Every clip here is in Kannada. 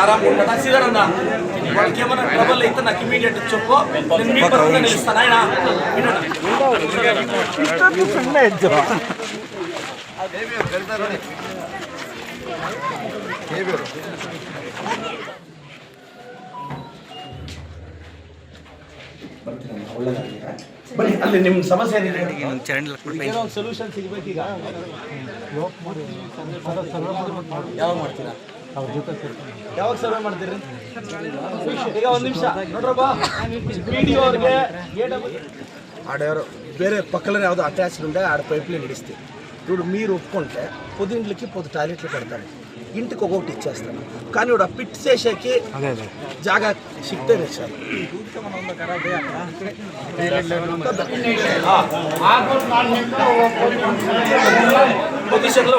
ఆరాం ఉంటాడా సీదరన్నా వాళ్ళకి ఏమైనా ట్రబుల్ అయితే నాకు ఇమీడియట్ చెప్పు నేను మీ పరంగా నిలుస్తాను ఆయన ಇಷ್ಟೊಂದು ಸಣ್ಣ ಹೆಜ್ಜೆ ಬನ್ನಿ ಅಲ್ಲಿ ನಿಮ್ಮ ಸಮಸ್ಯೆ ಏನಿದೆ ಚರಂಡಿ ಲಕ್ಷ್ಮಣ ಏನೋ ಒಂದು ಸೊಲ್ಯೂಷನ್ ಸಿಗ್ಬೇಕೀಗ ಯಾವಾಗ ಮಾಡ್ತೀರಾ ಯಾವಾಗ ಸರ್ವೆ ಮಾಡ್ತೀರಿ ಈಗ ಒಂದು ನಿಮಿಷ ನೋಡ್ರಪ್ಪ ಪಿ ಅವ್ರಿಗೆ ఆడెవరో వేరే పక్కన ಯಾವುದೋ అటాచ్డ్ ఉంటే ఆడ పైప్ లైన్ ఇడిస్తే ఇప్పుడు మీరు ఒప్పుకుంటే పొద్దుంట్లకి పొద్దు టాయిలెట్లు పెడతాను ఇంటికి ఒక్కొక్కటి ఇచ్చేస్తాను కానీ ఇప్పుడు ఆ పిట్ చేసేకి జాగా సిక్తే సార్ పొజిషన్లో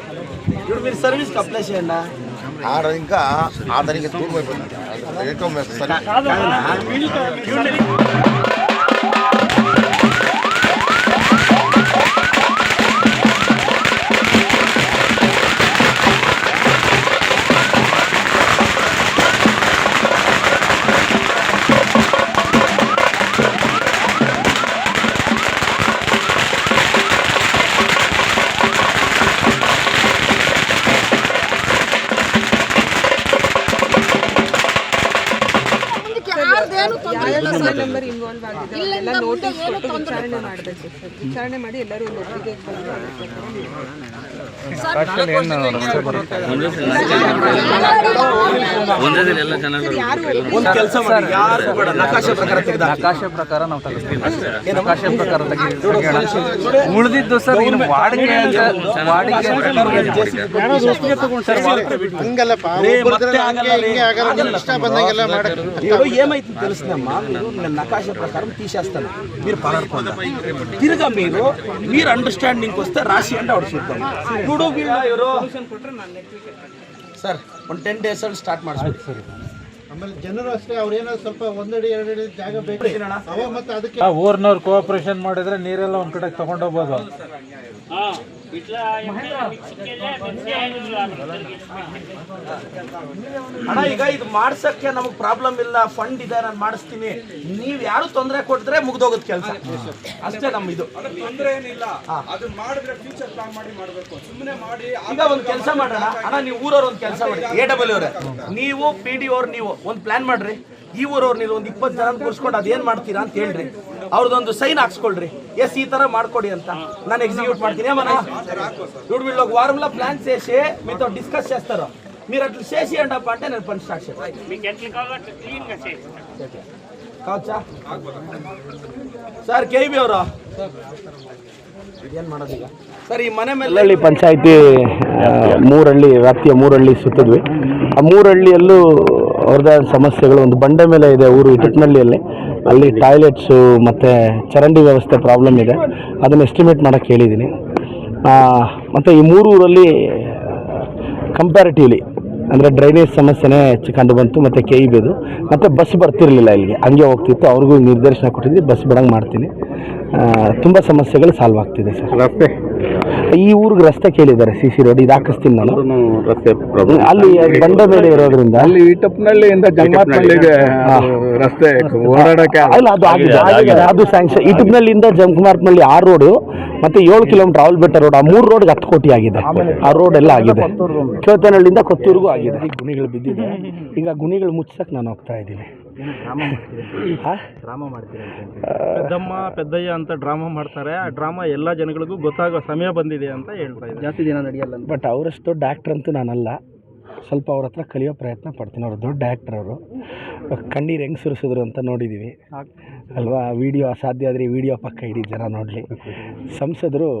ఇప్పుడు మీరు సర్వీస్కి అప్లై చేయండి. ఆడ ఇంకా ఆతనికి దూరం అయిపోతుంది ವಿಚಾರಣೆ ಮಾಡಿ ಎಲ್ಲರೂ ಯಾರು ಕೂಡ ನಕಾಶೆ ಪ್ರಕಾರ ನಕಾಶೆ ಪ್ರಕಾರ ನಾವು ನಕಾಶೆ ಪ್ರಕಾರ ಉಳಿದಿದ್ದು ಸರ್ ಏನು ವಾಡಿಕೆ ಅಂತ ವಾಡಿಕೆ ಹಿಂಗಲ್ಲಪ್ಪ ಮತ್ತೆ ಆಗಲ್ಲ ಹಿಂಗೆ ಆಗಲ್ಲ ಇಷ್ಟ ಬಂದಂಗೆಲ್ಲ ಮಾಡಕ್ಕೆ ಏಮೈತಿ ತಿಳಿಸ್ನಮ್ಮ ನಕಾಶೆ ಪ್ರಕಾರ ತೀಶಾಸ್ತಾನ. మీరు పలాడుకోండి తిరగా మీరు మీరు అండర్స్టాండింగ్ వస్తే రాసి అంటే ఆవిడ చూద్దాం ఇప్పుడు వీళ్ళు ఎవరు ಸರ್ ಒಂದು ಟೆನ್ ಡೇಸ್ ಅಲ್ಲಿ ಸ್ಟಾರ್ಟ್ ಮಾಡಿಸ್ಬೇಕು ಸರಿ ಆಮೇಲೆ ಜನರು ಅಷ್ಟೇ ಅವ್ರೇನೋ ಸ್ವಲ್ಪ ಒಂದಡಿ ಎರಡಡಿ ಜಾಗ ಬೇಕು ಅವಾಗ ಮತ್ತೆ ಅದಕ್ಕೆ ಊರ್ನವ್ರು ಕೋಆಪರೇಷನ್ ಮಾಡಿದ್ರೆ ನೀರೆಲ್ಲ ಒಂದ್ ಕಡೆ ತಗೊಂಡೋಗ್ಬೋದು ಅಣ್ಣ ಈಗ ಇದು ಮಾಡ್ಸಕ್ಕೆ ನಮಗೆ ಪ್ರಾಬ್ಲಮ್ ಇಲ್ಲ ಫಂಡ್ ಇದೆ ನಾನು ಮಾಡಿಸ್ತೀನಿ. ನೀವು ಯಾರು ತೊಂದರೆ ಕೊಟ್ಟರೆ ಮುಗ್ದೋಗುತ್ತೆ ಕೆಲಸ. ಅಷ್ಟೇ ನಮ್ಮ ಇದು. ತೊಂದರೆ ಏನಿಲ್ಲ. ಅದು ಮಾಡಿದ್ರೆ ಫ್ಯೂಚರ್ ಪ್ಲಾನ್ ಮಾಡಿ ಮಾಡಬೇಕು. ಸುಮ್ಮನೆ ಮಾಡಿ ಈಗ ಒಂದು ಕೆಲಸ ಮಾಡೋಣ ಅಣ್ಣ. ನೀವು ಊರವ್ರು ಒಂದು ಕೆಲಸ ಮಾಡಿ ಎ ಡಬಲ್ ಅವರೇ. ನೀವು ಪಿ ಡಿ ಅವ್ರು ನೀವು ಒಂದು ಪ್ಲಾನ್ ಮಾಡ್ರಿ. ಈ ಊರವ್ರು ನೀವು ಒಂದು ಇಪ್ಪತ್ತು ಜನ ಕೂರಿಸ್ಕೊಂಡು ಅದೇನು ಮಾಡ್ತೀರಾ ಅಂತ ಹೇಳ್ರಿ ಅವ್ರದ್ದೊಂದು ಸೈನ್ ಹಾಕ್ಸ್ಕೊಳ್ರಿ ఎస్ ఈ తర ಮಾಡ್ಕೊಡಿ ಅಂತ ನಾನು ఎగ్జిక్యూట్ ಮಾಡ್ತೀನಿ ఏమన్నా ఇప్పుడు వీళ్ళు ఒక వారంలో ప్లాన్ చేసి మీతో డిస్కస్ చేస్తారు మీరు అట్లా చేసి అంటప్ప అంటే నేను పని స్టార్ట్ చేస్తాను మీకు ఎట్లా కావాలంటే క్లీన్గా చేసి కావచ్చా ಸರ್ ಕೆ ಬಿ ಅವರು ಏನು ಮಾಡೋದು ಈಗ ಸರ್ ಈ ಮನೆ ಮೇಲೆ ಹಳ್ಳಿ ಪಂಚಾಯತಿ ಮೂರಹಳ್ಳಿ ವ್ಯಾಪ್ತಿಯ ಮೂರಹಳ್ಳಿ ಸುತ್ತಿದ್ವಿ ಆ ಮೂರಹಳ್ಳಿಯಲ್ಲೂ ಅವ್ರದ್ದೇ ಸಮಸ್ಯೆಗಳು, ಒಂದು ಬಂಡೆ ಮೇಲೆ ಇದೆ ಊರು ಇಟಕ್ನಹಳ್ಳಿಯಲ್ಲಿ ಅಲ್ಲಿ ಟಾಯ್ಲೆಟ್ಸು ಮತ್ತು ಚರಂಡಿ ವ್ಯವಸ್ಥೆ ಪ್ರಾಬ್ಲಮ್ ಇದೆ. ಅದನ್ನು ಎಸ್ಟಿಮೇಟ್ ಮಾಡೋಕ್ಕೆ ಹೇಳಿದ್ದೀನಿ ಮತ್ತು ಈ ಮೂರು ಊರಲ್ಲಿ ಕಂಪ್ಯಾರಿಟಿವ್ಲಿ ಅಂದರೆ ಡ್ರೈನೇಜ್ ಸಮಸ್ಯೆನೇ ಹೆಚ್ಚು ಕಂಡು ಬಂತು, ಮತ್ತು ಕೆ ಇ ಬಿದು ಮತ್ತು ಬಸ್ ಬರ್ತಿರಲಿಲ್ಲ ಇಲ್ಲಿಗೆ. ಹಂಗೆ ಹೋಗ್ತಿತ್ತು. ಅವ್ರಿಗೂ ನಿರ್ದೇಶನ ಕೊಟ್ಟಿದ್ವಿ. ಬಸ್ ಬಿಡಂಗೆ ಮಾಡ್ತೀನಿ. ತುಂಬ ಸಮಸ್ಯೆಗಳು ಸಾಲ್ವ್ ಆಗ್ತಿದೆ ಸರ್. ರಸ್ತೆ. ಈ ಊರಿಗೆ ರಸ್ತೆ ಕೇಳಿದ್ದಾರೆ ಸಿ ಸಿ ರೋಡ್ ಇದು ಹಾಕಿಸ್ತೀನಿ ನಾನು. ರಸ್ತೆ ಅಲ್ಲಿ ಬಂಡೆ ಮೇಲೆ ಇರೋದ್ರಿಂದ. ಅಲ್ಲಿ ಇಟಪ್ನಳ್ಳಿಯಿಂದ ಜಂಗಮಾತ್ನಳ್ಳಿಗೆ ರಸ್ತೆ ಓಡಾಡಕ್ಕೆ ಅಲ್ಲ ಅದು ಆಗಿದೆ. ಆಗಿದೆ. ಅದು ಸ್ಯಾಂಕ್ಷನ್ ಇಟುಬ್ನಲ್ಲಿಂದ ನಲ್ಲಿ ಆ ರೋಡು ಮತ್ತೆ ಏಳು ಕಿಲೋಮೀಟರ್ ಆವಲ್ ಬೆಟ್ಟ ರೋಡ್ ಆ ಮೂರು ರೋಡ್ಗೆ ಹತ್ತು ಕೋಟಿ ಆಗಿದೆ. ಆ ರೋಡ್ ಎಲ್ಲ ಆಗಿದೆ. ಚೋತನಹಳ್ಳಿಯಿಂದ ಕೊತ್ತೂರಿಗೂ ಆಗಿದೆ. ಗುಣಿಗಳು ಬಿದ್ದಿದೆ. ಈಗ ಗುಣಿಗಳು ಮುಚ್ಚಕ್ಕೆ ನಾನು ಹೋಗ್ತಾ ಇದ್ದೀನಿ. ಹಾ? ಪೆದ್ದಮ್ಮ ಪೆದ್ದಯ್ಯ ಅಂತ ಡ್ರಾಮಾ ಮಾಡ್ತಾರೆ. ಆ ಡ್ರಾಮಾ ಎಲ್ಲ ಜನಗಳಿಗೂ ಗೊತ್ತಾಗೋ ಸಮಯ ಬಂದಿದೆ ಅಂತ ಹೇಳ್ತಾ ಇದ್ದಾರೆ. ಜಾಸ್ತಿ ದಿನ ನಡೆಯಲ್ಲ ಬಟ್ ಅವರಷ್ಟು ದೊಡ್ಡ ಆ್ಯಕ್ಟ್ರ್ ಅಂತೂ ನಾನಲ್ಲ. ಸ್ವಲ್ಪ ಅವ್ರ ಹತ್ರ ಕಲಿಯೋ ಪ್ರಯತ್ನ ಪಡ್ತೀನಿ. ಅವರು ದೊಡ್ಡ ಆ್ಯಕ್ಟ್ರ್ ಅವರು. ಕಣ್ಣೀರು ಹೆಂಗೆ ಸುರಿಸಿದ್ರು ಅಂತ ನೋಡಿದ್ದೀವಿ ಅಲ್ವಾ? ವಿಡಿಯೋ ಸಾಧ್ಯ ಆದರೆ ವಿಡಿಯೋ ಪಕ್ಕ ಇಡೀ ಜನ ನೋಡಲಿ. ಸಂಸದರು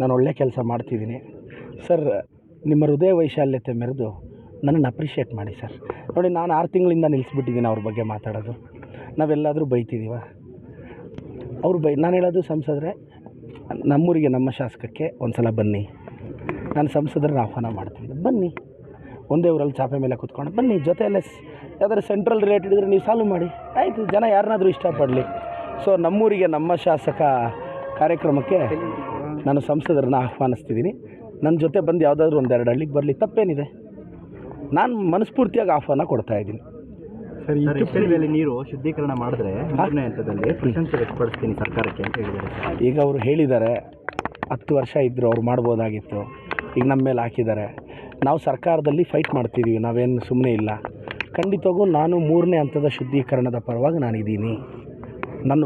ನಾನು ಒಳ್ಳೆ ಕೆಲಸ ಮಾಡ್ತಿದ್ದೀನಿ. ಸರ್ ನಿಮ್ಮ ಹೃದಯ ವೈಶಾಲ್ಯತೆ ಮೆರೆದು ನನ್ನನ್ನು ಅಪ್ರಿಷಿಯೇಟ್ ಮಾಡಿ ಸರ್. ನೋಡಿ, ನಾನು ಆರು ತಿಂಗಳಿಂದ ನಿಲ್ಲಿಸ್ಬಿಟ್ಟಿದ್ದೀನಿ ಅವ್ರ ಬಗ್ಗೆ ಮಾತಾಡೋದು. ನಾವೆಲ್ಲಾದರೂ ಬೈತಿದ್ದೀವ ಅವ್ರು ಬೈ, ನಾನು ಹೇಳೋದು ಸಂಸದರೆ, ನಮ್ಮೂರಿಗೆ, ನಮ್ಮ ಶಾಸಕಕ್ಕೆ ಒಂದು ಸಲ ಬನ್ನಿ. ನಾನು ಸಂಸದರನ್ನ ಆಹ್ವಾನ ಮಾಡ್ತೀನಿ. ಬನ್ನಿ. ಒಂದೇ ಊರಲ್ಲಿ ಚಾಪೆ ಮೇಲೆ ಕೂತ್ಕೊಂಡು ಬನ್ನಿ. ಜೊತೆಯಲ್ಲೇ ಯಾವ್ದಾದ್ರು ಸೆಂಟ್ರಲ್ ರಿಲೇಟೆಡ್ ಇದ್ದರೆ ನೀವು ಸಾಲ್ವ್ ಮಾಡಿ. ಆಯಿತು, ಜನ ಯಾರನ್ನಾದರೂ ಇಷ್ಟಪಡಲಿ. ಸೊ ನಮ್ಮೂರಿಗೆ, ನಮ್ಮ ಶಾಸಕ ಕಾರ್ಯಕ್ರಮಕ್ಕೆ ನಾನು ಸಂಸದರನ್ನ ಆಹ್ವಾನಿಸ್ತಿದ್ದೀನಿ. ನನ್ನ ಜೊತೆ ಬಂದು ಯಾವುದಾದ್ರೂ ಒಂದೆರಡು ಹಳ್ಳಿಗೆ ಬರಲಿ, ತಪ್ಪೇನಿದೆ. ನಾನು ಮನಸ್ಫೂರ್ತಿಯಾಗಿ ಆಫರ್ನ ಕೊಡ್ತಾ ಇದ್ದೀನಿ. ಸರ್ ಈ ನೀರು ಶುದ್ಧೀಕರಣ ಮಾಡಿದ್ರೆ ಮೂರನೇ ಹಂತದಲ್ಲಿ ಪ್ರಶಂಸೆ ವ್ಯಕ್ತಪಡಿಸ್ತೀನಿ ಸರ್ಕಾರಕ್ಕೆ ಅಂತ ಹೇಳಿದ್ದಾರೆ ಈಗ ಅವರು ಹೇಳಿದ್ದಾರೆ ಹತ್ತು ವರ್ಷ ಇದ್ದರು ಅವ್ರು ಮಾಡ್ಬೋದಾಗಿತ್ತು ಈಗ ನಮ್ಮ ಮೇಲೆ ಹಾಕಿದ್ದಾರೆ. ನಾವು ಸರ್ಕಾರದಲ್ಲಿ ಫೈಟ್ ಮಾಡ್ತಿದ್ದೀವಿ ನಾವೇನು ಸುಮ್ಮನೆ ಇಲ್ಲ. ಖಂಡಿತವಾಗೂ ನಾನು ಮೂರನೇ ಹಂತದ ಶುದ್ಧೀಕರಣದ ಪರವಾಗಿ ನಾನಿದ್ದೀನಿ. ನನ್ನ